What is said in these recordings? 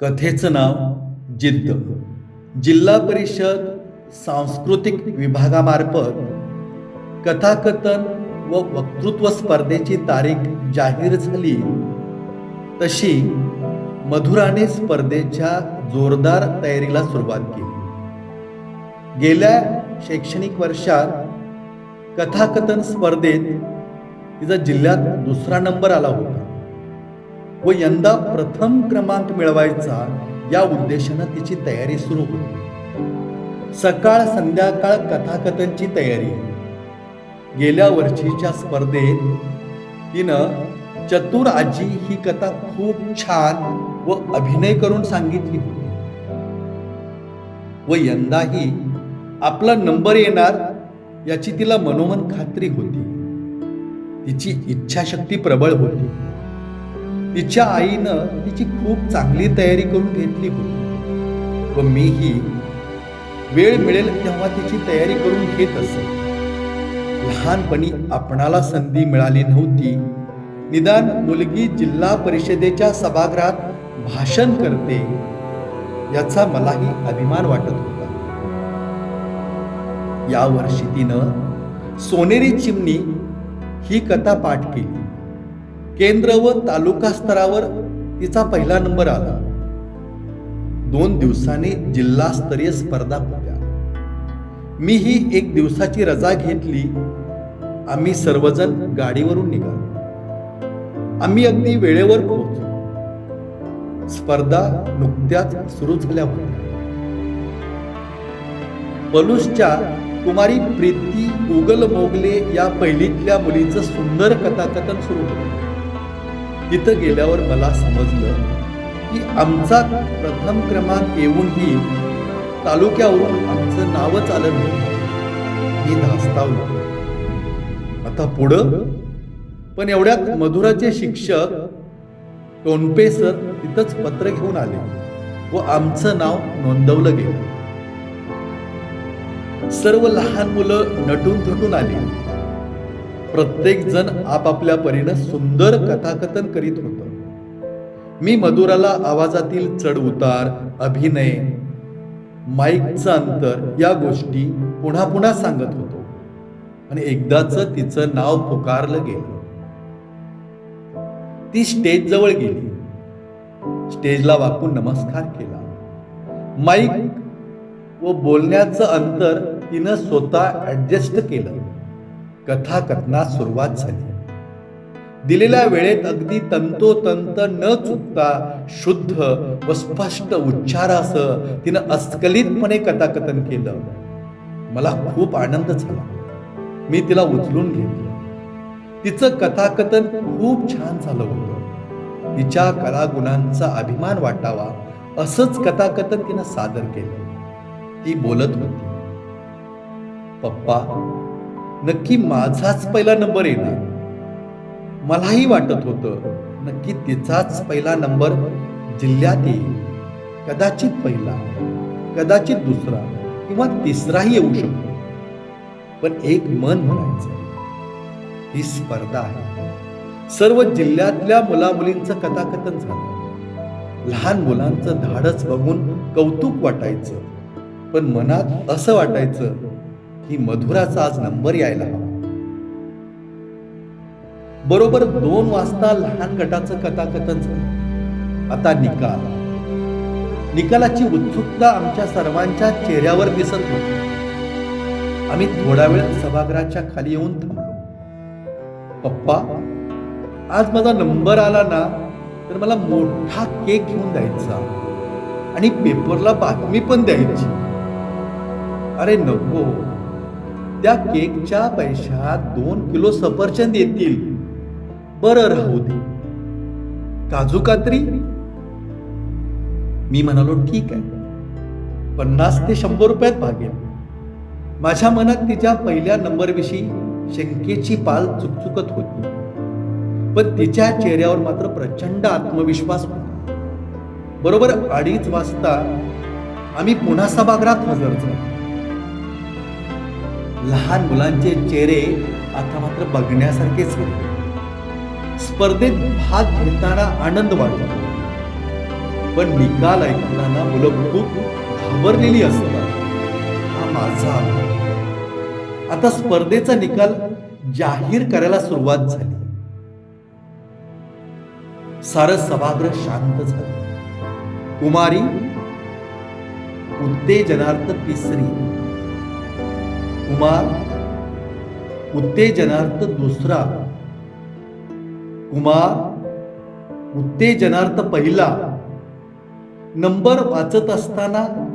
कथेचं नाव जिद्द. जिल्हा परिषद सांस्कृतिक विभागामार्फत कथाकथन व वक्तृत्व स्पर्धेची तारीख जाहीर झाली. तशी मधुराने स्पर्धेच्या जोरदार तयारीला सुरुवात केली. गेल्या शैक्षणिक वर्षात कथाकथन स्पर्धेत तिचा जिल्ह्यात दुसरा नंबर आला होता. व यंदा प्रथम क्रमांक मिळवायचा या उद्देशानं तिची तयारी सुरू होती. सकाळ संध्याकाळ कथाकथनची तयारी. गेल्या वर्षीच्या स्पर्धेत तिनं चतुर आजी ही कथा खूप छान व अभिनय करून सांगितली होती. व यंदाही आपला नंबर येणार याची तिला मनोमन खात्री होती. तिची इच्छाशक्ती प्रबळ होती. तिच्या आईनं तिची खूप चांगली तयारी करून घेतली होती. व मीही वेळ मिळेल तेव्हा तिची तयारी करून घेत असे. लहानपणी आपणाला संधी मिळाली नव्हती. निदान मुलगी जिल्हा परिषदेच्या सभागृहात भाषण करते याचा मलाही अभिमान वाटत होता. या वर्षी तिनं सोनेरी चिमणी ही कथा पाठ केली. केंद्र व तालुका स्तरावर तिचा पहिला नंबर आला. दोन दिवसांनी जिल्हास्तरीय स्पर्धा होत्या. मी ही एक दिवसाची रजा घेतली. आम्ही सर्वजण गाडीवरून निघालो. आम्ही अगदी वेळेवर पोहोचलो. स्पर्धा नुकत्याच सुरू झाल्या होत्या. पलूसच्या कुमारी प्रीती उगल मोगले या पहिलीतल्या मुलीचं सुंदर कथाकथन सुरू होतं तिथं गेल्यावर मला समजलं की आमचा प्रथम क्रमांक येऊनही तालुक्यावरून आमचं नावच आलं नव्हतं मी धास्तावलो. आता पुढं? पण एवढ्यात मधुराचे शिक्षक टोनपे सर तिथंच पत्र घेऊन आले व आमचं नाव नोंदवलं गेलं. सर्व लहान मुलं नटून थटून आली. प्रत्येक जण आपापल्या परीनं सुंदर कथाकथन करीत होत. मी मधुराला आवाजातील चढ उतार अभिनय माईकचं अंतर या गोष्टी पुन्हा पुन्हा सांगत होतो. आणि एकदाच तिचं नाव पुकारलं गेलं. ती स्टेज जवळ गेली. स्टेजला वाकून नमस्कार केला. माईक व बोलण्याचं अंतर तिनं स्वतः ऍडजस्ट केलं. कथाकथनास सुरुवात झाली. दिलेल्या वेळेत अगदी तंतोतंत न चुकता शुद्ध व स्पष्ट उच्चारासह तिनं अस्खलितपणे कथाकथन केलं. मला खूप आनंद झाला. मी तिला उचलून घेतलं. तिचं कथाकथन खूप छान झालं होतं. तिच्या कलागुणांचा अभिमान वाटावा असंच कथाकथन तिनं सादर केलं. ती बोलत होती पप्पा नक्की माझाच पहिला नंबर येणार. मलाही वाटत होतं नक्की तिचाच पहिला नंबर जिल्ह्यात येईल. कदाचित पहिला कदाचित दुसरा किंवा तिसराही येऊ शकतो. पण एक मन म्हणायचं ही स्पर्धा आहे. सर्व जिल्ह्यातल्या मुलामुलींचं कथाकथन झालं. लहान मुलांचं धाडस बघून कौतुक वाटायचं. पण मनात असं वाटायचं की मधुराचा आज नंबर यायला हवा. बरोबर दोन वाजता लहान गटाचं कथाकथन झालं. आता निकाल. निकालाची उत्सुकता आमच्या सर्वांच्या चेहऱ्यावर दिसत होती. आम्ही थोडा वेळ सभागृहाच्या खाली येऊन थांबलो. पप्पा आज माझा नंबर आला ना तर मला मोठा केक घेऊन द्यायचा आणि पेपरला बातमी पण द्यायची. अरे नको. त्या केकच्या पैशात दोन किलो सफरचंद येतील. बरं राहू दे. काजू कात्री? मी म्हणालो ठीक आहे. पन्नास ते शंभर रुपयात भागेल. माझ्या मनात तिच्या पहिल्या नंबरविषयी शंकेची पाल चुकचुकत होती. पण तिच्या चेहऱ्यावर मात्र प्रचंड आत्मविश्वास होता. बरोबर अडीच वाजता आम्ही पुन्हा सभागृहात हजर झालो. लहान मुलांचे चेहरे आता मात्र बघण्यासारखेच होते. स्पर्धेत भाग घेताना आनंद वाटतो. पण निकाल ऐकताना मुलं खूप घाबरलेली असतात. हा माझा आता स्पर्धेचा निकाल जाहीर करायला सुरुवात झाली. सारं सभागृह शांत झालं. कुमारी उत्तेजनार्थ तिसरी. कुमार उत्तेजनार्थ दुसरा. कुमार उत्तेजनार्थ पहिला. नंबर वाचत असताना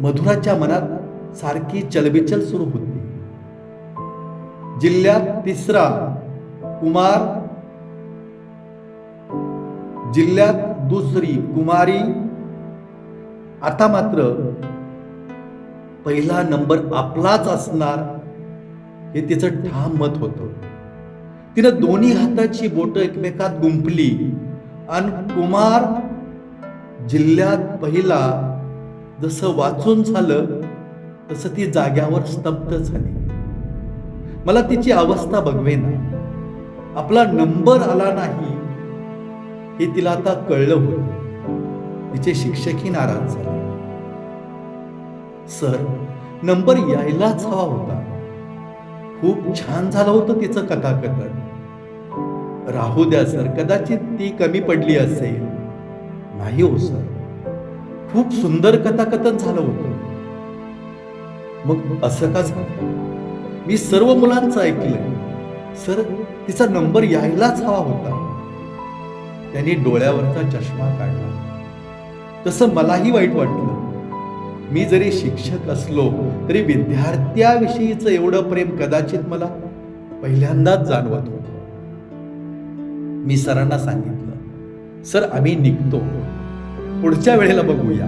मधुराच्या मनात सारखी चलबिचल सुरू होती. जिल्ह्यात तिसरा. कुमार जिल्ह्यात दुसरी. कुमारी आता मात्र पहिला नंबर आपलाच असणार हे तिचं ठाम मत होतं. तिनं दोन्ही हाताची बोट एकमेकात गुंपली आणि कुमार जिल्ह्यात पहिला जसं वाचून झालं तसं ती जाग्यावर स्तब्ध झाली. मला तिची अवस्था बघवेना. आपला नंबर आला नाही हे तिला आता कळलं होतं. तिचे शिक्षकही नाराज झाले. सर नंबर यायलाच हवा होता. खूप छान झालं होतं तिचं कथाकथन. राहू द्या सर कदाचित ती कमी पडली असेल. नाही हो सर. खूप सुंदर कथाकथन झालं होतं. मग असं का झालं? मी सर्व मुलांचं ऐकलंय. सर तिचा नंबर यायलाच हवा होता. त्यांनी डोळ्यावरचा चष्मा काढला. तसं मलाही वाईट वाटलं. मी जरी शिक्षक असलो तरी विद्यार्थ्याविषयीचं एवढं प्रेम कदाचित मला पहिल्यांदाच जाणवत होत. मी सरांना सांगितलं सर आम्ही निघतो. पुढच्या वेळेला बघूया.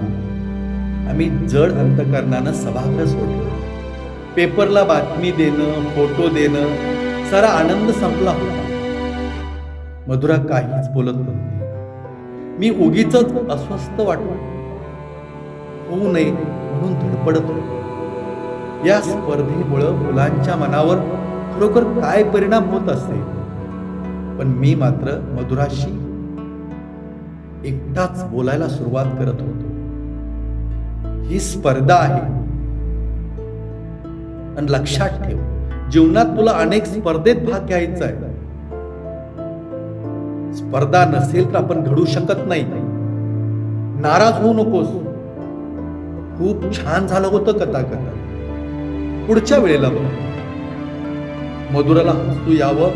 आम्ही जड अंतकरणानं सभागृह सोडलं. पेपरला बातमी देणं फोटो देणं सारा आनंद संपला होता. मधुरा काहीच बोलत नव्हती. मी उगीच अस्वस्थ वाटलो. होऊ नये म्हणून धडपडत. या स्पर्धेमुळं मुलांच्या मनावर खरोखर काय परिणाम होत असते? पण मी मात्र मधुराशी एकटाच बोलायला सुरुवात करत होतो. ही स्पर्धा आहे. आणि लक्षात ठेव जीवनात तुला अनेक स्पर्धेत भाग घ्यायचा आहे. स्पर्धा नसेल तर आपण घडू शकत नाही. नाराज होऊ नकोस. खूप छान झालं होतं कथा कथा. पुढच्या वेळेला बघ. मधुराला हसू यावं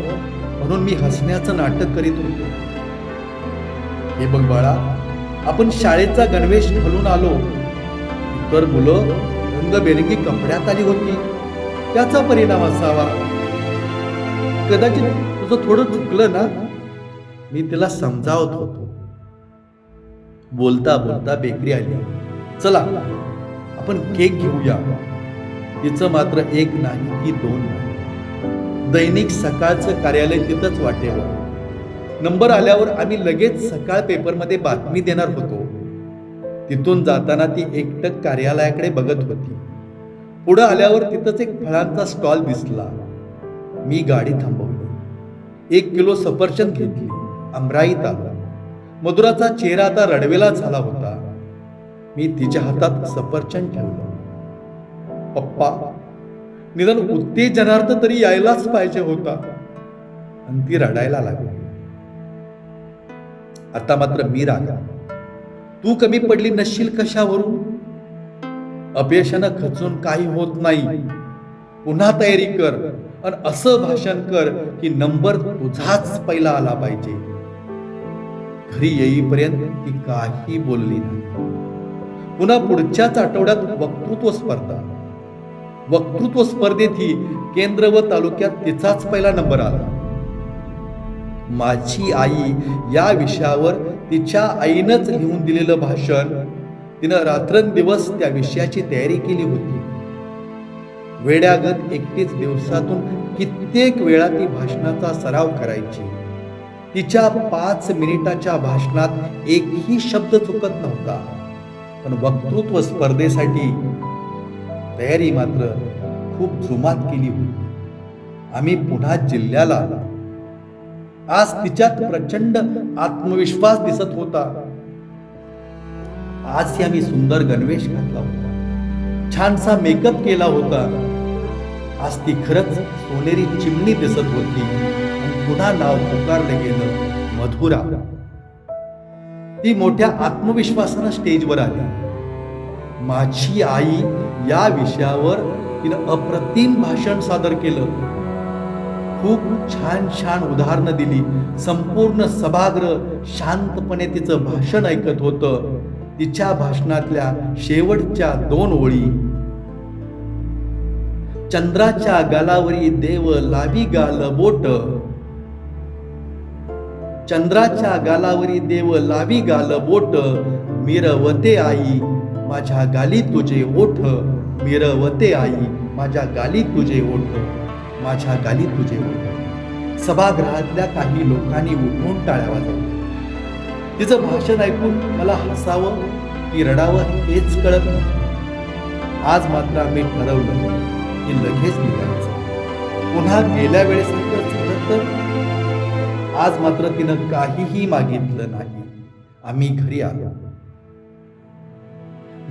म्हणून मी हसण्याचं नाटक करीत होतो. हे बघ बाळा आपण शाळेचा गणवेश घालून आलो. तर मुलं रंगबेरंगी कपड्यात आली होती. त्याचा परिणाम असावा. कदाचित तुझं थोडं चुकलं ना? मी तिला समजावत होतो. बोलता बोलता बेकरी आली. चला. आपण केक घेऊया. तिचं मात्र एक नाही की दोन नाही. दैनिक सकाळचं कार्यालय तिथंच वाटेवर. नंबर आल्यावर आम्ही लगेच सकाळ पेपरमध्ये बातमी देणार होतो. तिथून जाताना ती एकटक कार्यालयाकडे बघत होती. पुढं आल्यावर तिथंच एक फळांचा स्टॉल दिसला. मी गाडी थांबवली. एक किलो सफरचंद घेतली. अमराईत आला. मधुराचा चेहरा आता रडवेला झाला होता. मी तिच्या हातात सफरचंद ठेवलं. पप्पा निदान उत्तेजनार्थ तरी यायलाच पाहिजे होता. आणि ती रडायला लागली. आता मात्र मी रागा. तू कमी पडली नसशील कशावरून? अपयशानं खचून काही होत नाही. पुन्हा तयारी कर आणि असं भाषण कर की नंबर तुझाच पहिला आला पाहिजे. घरी येईपर्यंत ती काही बोलली नाही. पुन्हा पुढच्याच आठवड्यात वक्तृत्व स्पर्धा. वक्तृत्व स्पर्धेतही केंद्र व तालुक्यात तिचाच पहिला नंबर आला. माझी आई या विषयावर तिच्या आईनंच लिहून दिलेलं भाषण तिनं रात्रंदिवस त्या विषयाची तयारी केली होती. वेड्यागत एकटीच दिवसातून कित्येक वेळा ती भाषणाचा सराव करायची. तिच्या पाच मिनिटाच्या भाषणात एकही शब्द चुकत नव्हता. पण वक्तृत्व स्पर्धेसाठी तयारी मात्र खूप जुमात केली होती. आम्ही पुन्हा जिल्ह्याला आलो. आज तिच्यात प्रचंड आत्मविश्वास दिसत होता. आज आम्ही सुंदर गणवेश घातला होता. छानसा मेकअप केला होता. आज ती खरंच सोनेरी चिमणी दिसत होती. आणि पुन्हा नाव पुकारलं गेलं मधुरा. ती मोठ्या आत्मविश्वासानं स्टेजवर आली. माझी आई या विषयावर तिनं अप्रतिम भाषण सादर केलं. खूप छान छान उदाहरणं दिली. संपूर्ण सभागृह शांतपणे तिचं भाषण ऐकत होतं. तिच्या भाषणातल्या शेवटच्या दोन ओळी. चंद्राच्या गालावरी देव लावी गाल बोट. चंद्राच्या गालावरी देव लावी गाल बोट. मिरवते आई माझ्या गाली तुझे ओठ. मिरवते आई माझ्या गाली तुझे ओठ. माझ्या गाली तुझे ओठ. सभागृहातल्या काही लोकांनी उठून टाळ्या वाजवल्या तिचं भाषण ऐकून मला हसावं की रडावं हेच कळत नाही. आज मात्र आम्ही ठरवलं की लगेच निघायचं. पुन्हा गेल्या वेळेसारखं झालं तर आज मात्र तिनं काहीही मागितलं नाही. आम्ही घरी आलो.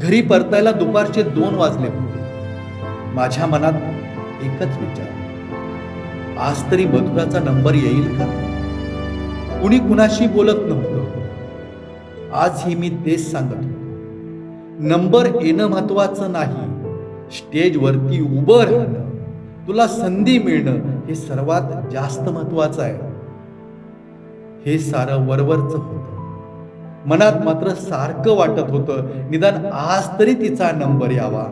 घरी परतायला दुपारचे दोन वाजले होते. माझ्या मनात एकच विचार. आज तरी मधुराचा नंबर येईल का? कुणी कुणाशी बोलत नव्हतं. आजही मी तेच सांगत होतो. नंबर येणं महत्वाचं नाही. स्टेजवरती उभं राहणं तुला संधी मिळणं हे सर्वात जास्त महत्वाचं आहे. हे सारं वरवरचं होतं. मनात मात्र सारखं वाटत होतं निदान आज तरी तिचा नंबर यावा.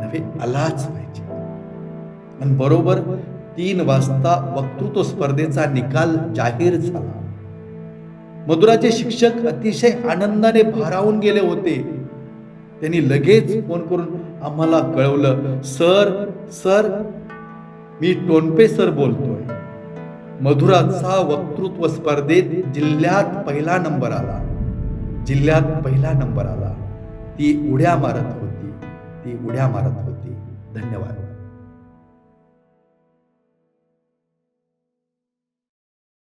नव्हे आलाच पाहिजे. आणि बरोबर तीन वाजता वक्तृत्व स्पर्धेचा निकाल जाहीर झाला. मधुराचे शिक्षक अतिशय आनंदाने भारावून गेले होते. त्यांनी लगेच फोन करून आम्हाला कळवलं सर सर मी टोनपे सर बोलतोय. मधुराचा वक्तृत्व स्पर्धेत जिल्ह्यात पहिला नंबर आला. जिल्ह्यात पहिला नंबर आला. ती उड्या मारत होती. ती उड्या मारत होती. धन्यवाद.